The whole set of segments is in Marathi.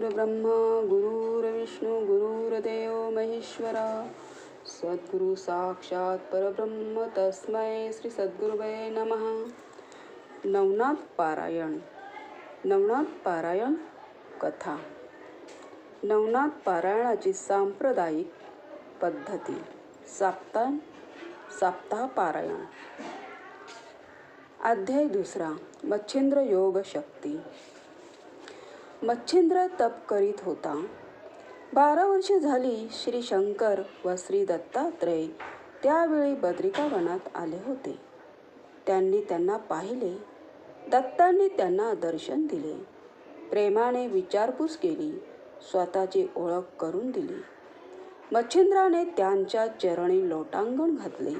गुरुर्ब्रह्मा गुरुर्विष्णू गुरुर्देव महेश्वरा. सद्गुरु साक्षात परब्रह्म तस्मै श्री सद्गुरुवे नमः. नवनाथ पारायण नवनाथ पारायण कथा. नवनाथ पारायणाची सांप्रदायिक पद्धती साप्ताह साप्ताह पारायण. अध्याय दुसरा मच्छिंद्र योग शक्ती. मच्छिंद्र तप करीत होता. बारा वर्षे झाली श्री शंकर व श्री दत्तात्रय त्यावेळी बद्रिकावनात आले होते. त्यांनी त्यांना पाहिले. दत्तांनी त्यांना दर्शन दिले. प्रेमाने विचारपूस केली. स्वतःची ओळख करून दिली. मच्छिंद्राने त्यांच्या चरणी लोटांगण घातले.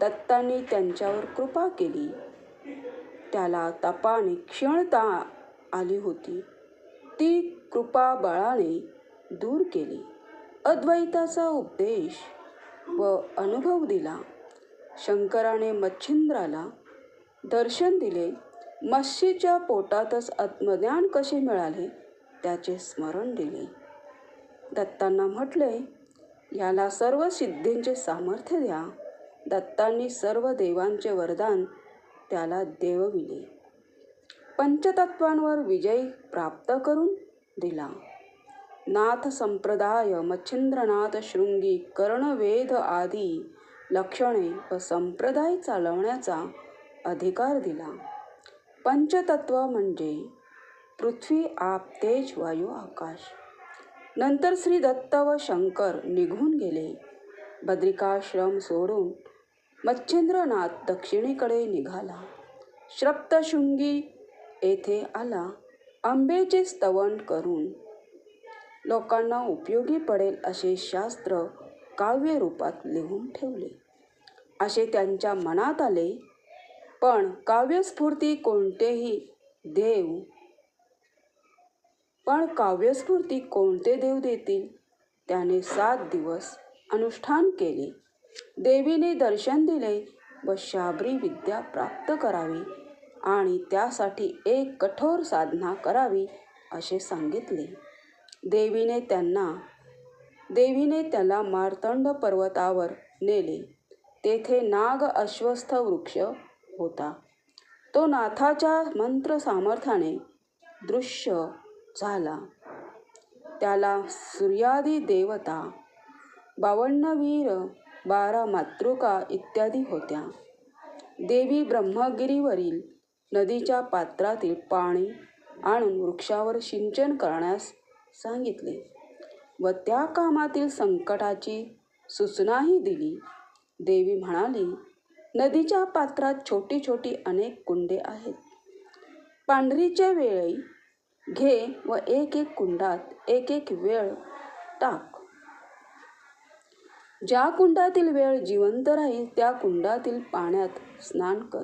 दत्तांनी त्यांच्यावर कृपा केली. त्याला तपाने क्षीणता आली होती. ती कृपा बळाने दूर केली. अद्वैताचा उपदेश व अनुभव दिला. शंकराने मच्छिंद्राला दर्शन दिले. मत्स्यीच्या पोटातच आत्मज्ञान कसे मिळाले त्याचे स्मरण दिले. दत्तांना म्हटले याला सर्व सिद्धींचे सामर्थ्य द्या. दत्तांनी सर्व देवांचे वरदान त्याला देवविले. पंचतत्वांवर विजय प्राप्त करून दिला. नाथ संप्रदाय मच्छिंद्रनाथ शृंगी कर्णवेद आदी लक्षणे व संप्रदाय चालवण्याचा अधिकार दिला. पंचतत्व म्हणजे पृथ्वी आप तेज वायू आकाश. नंतर श्री दत्त व शंकर निघून गेले. बद्रिकाश्रम सोडून मच्छिंद्रनाथ दक्षिणेकडे निघाला. श्रप्तशृंगी येथे आला. आंबेचे स्तवन करून लोकांना उपयोगी पडेल असे शास्त्र काव्य रूपात लिहून ठेवले. असे त्यांच्या मनात आले. पण काव्यस्फूर्ती कोणतेही देव पण काव्यस्फूर्ती कोणते देव देतील? त्याने सात दिवस अनुष्ठान केले. देवीने दर्शन दिले व शाबरी विद्या प्राप्त करावी. आणि त्यासाठी एक कठोर साधना करावी असे सांगितले. देवीने त्यांना देवीने त्याला मार्तंड पर्वतावर नेले. तेथे नाग अश्वस्थ वृक्ष होता. तो नाथाच्या मंत्र सामर्थ्याने दृश्य झाला. त्याला सूर्यादी देवता बावन्नवीर बारा मातृका इत्यादी होत्या. देवी ब्रह्मगिरीवरील नदीच्या पात्रातील पाणी आणून वृक्षावर सिंचन करण्यास सांगितले व त्या कामातील संकटाची सूचनाही दिली. देवी म्हणाली नदीच्या पात्रात छोटी छोटी अनेक कुंडे आहेत. पांढरीच्या वेळी घे व एक एक कुंडात एक एक वेळ टाक. ज्या कुंडातील वेळ जिवंत राहील त्या कुंडातील पाण्यात स्नान कर.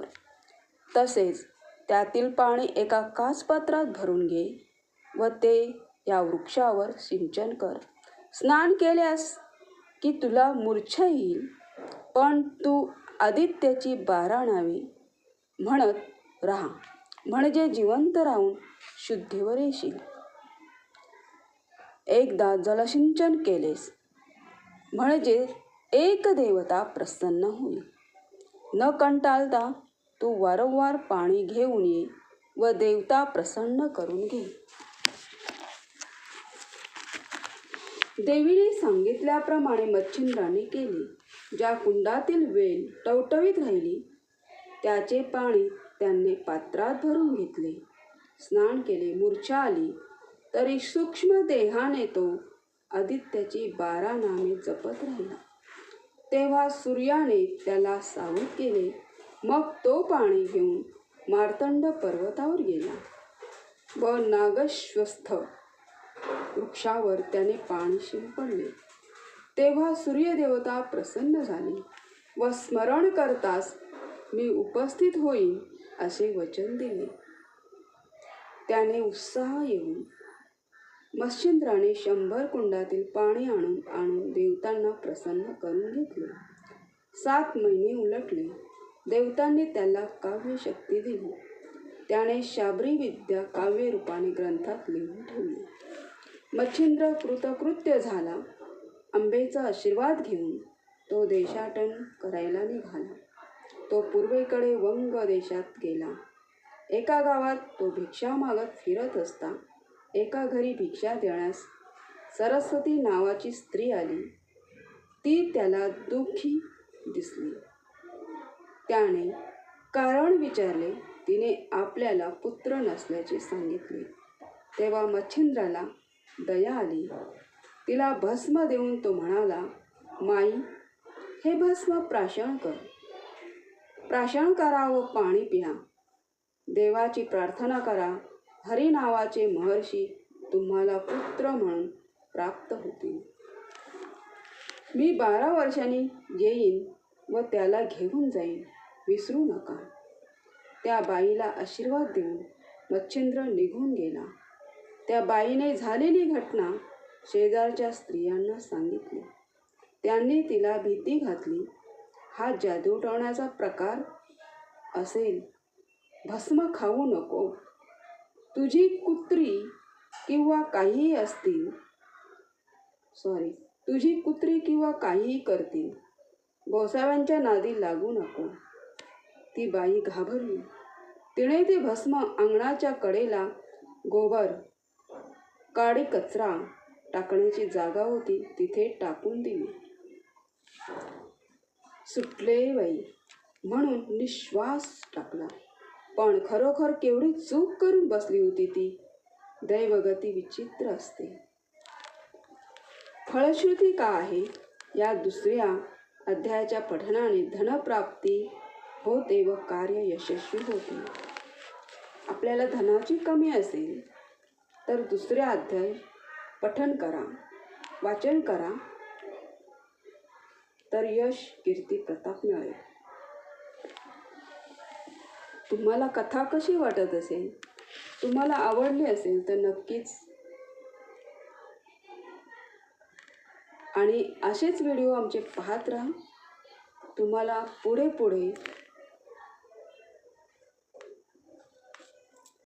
तसेच त्यातील पाणी एका काचपात्रात भरून घे व ते या वृक्षावर सिंचन कर. स्नान केल्यास की तुला मूर्छा येईल पण तू आदित्याची बारा नावे म्हणत राहा. म्हणजे जिवंत राहून शुद्धीवर येशील. एकदा जलसिंचन केलेस म्हणजे एक देवता प्रसन्न होईल. न कंटाळता तू वारंवार पाणी घेऊन ये व देवता प्रसन्न करून घे. देवीने सांगितल्याप्रमाणे मच्छिंद्राने केले. ज्या कुंडातील वेल टवटवीत राहिली त्याचे पाणी त्यांनी पात्रात भरून घेतले. स्नान केले मूर्छा आली. तरी सूक्ष्म देहाने तो आदित्याची बारा नामे जपत राहिला. तेव्हा सूर्याने त्याला सावध केले. मग तो पाणी घेऊन मार्तंड पर्वतावर गेला. व नागश्वस्थ वृक्षावर त्याने पाणी शिंपडले. तेव्हा सूर्यदेवता प्रसन्न झाली व स्मरण करताच मी उपस्थित होईन असे वचन दिले. त्याने उत्साह येऊन मच्छिंद्राने शंभर कुंडातील पाणी आणून आणून देवतांना प्रसन्न करून घेतले. सात महिने उलटले. देवतांनी त्याला काव्य शक्ती दिली. त्याने शाबरी विद्या काव्य रूपाने ग्रंथात लिहून ठेवली. मच्छिंद्र कृतकृत्य झाला. आंबेचा आशीर्वाद घेऊन तो देशाटन करायला निघाला. तो पूर्वेकडे वंग देशात गेला. एका गावात तो भिक्षा मागत फिरत असता. एका घरी भिक्षा देण्यास सरस्वती नावाची स्त्री आली. ती त्याला दुःखी त्याने कारण विचारले तिने आपल्याला पुत्र नसल्याचे सांगितले. तेव्हा मच्छिंद्राला दया आली. तिला भस्म देऊन तो म्हणाला माई हे भस्म प्राशन कर. प्राशन करा व पाणी पिया देवाची प्रार्थना करा. हरी नावाचे महर्षी तुम्हाला पुत्र म्हणून प्राप्त होतील. मी बारा वर्षांनी येईन व त्याला घेऊन जाईन. विसरू नका. त्या बाईला आशीर्वाद देऊन मच्छिंद्र निघून गेला. त्या बाईने झालेली घटना शेजारच्या स्त्रियांना सांगितली. त्यांनी तिला भीती घातली. हा जादू उठवण्याचा प्रकार असेल. भस्म खाऊ नको. तुझी कुत्री किंवा काहीही असतील. सॉरी तुझी कुत्री किंवा काहीही करतील. गोसाव्यांच्या नादी लागू नको. ती बाई घाबरली. तिने ते भस्म अंगणाच्या कडेला गोबर काडी कचरा टाकण्याची जागा होती तिथे टाकून दिली. सुटले बाई म्हणून निश्वास टाकला. पण खरोखर केवढी चूक करून बसली होती ती. दैवगती विचित्र असते. फळश्रुती का आहे? या दुसऱ्या अध्यायाच्या पठनाने धनप्राप्ती होते व कार्य यशस्वी होते. आपल्याला धनाची कमी असेल तर दुसऱ्या अध्याय पठन करा वाचन करा. तर यश कीर्ती प्रताप मिळेल. तुम्हाला कथा कशी वाटत असेल तुम्हाला आवडली असेल तर नक्कीच. आणि असेच व्हिडिओ आमचे पाहत राहा. तुम्हाला पुढे पुढे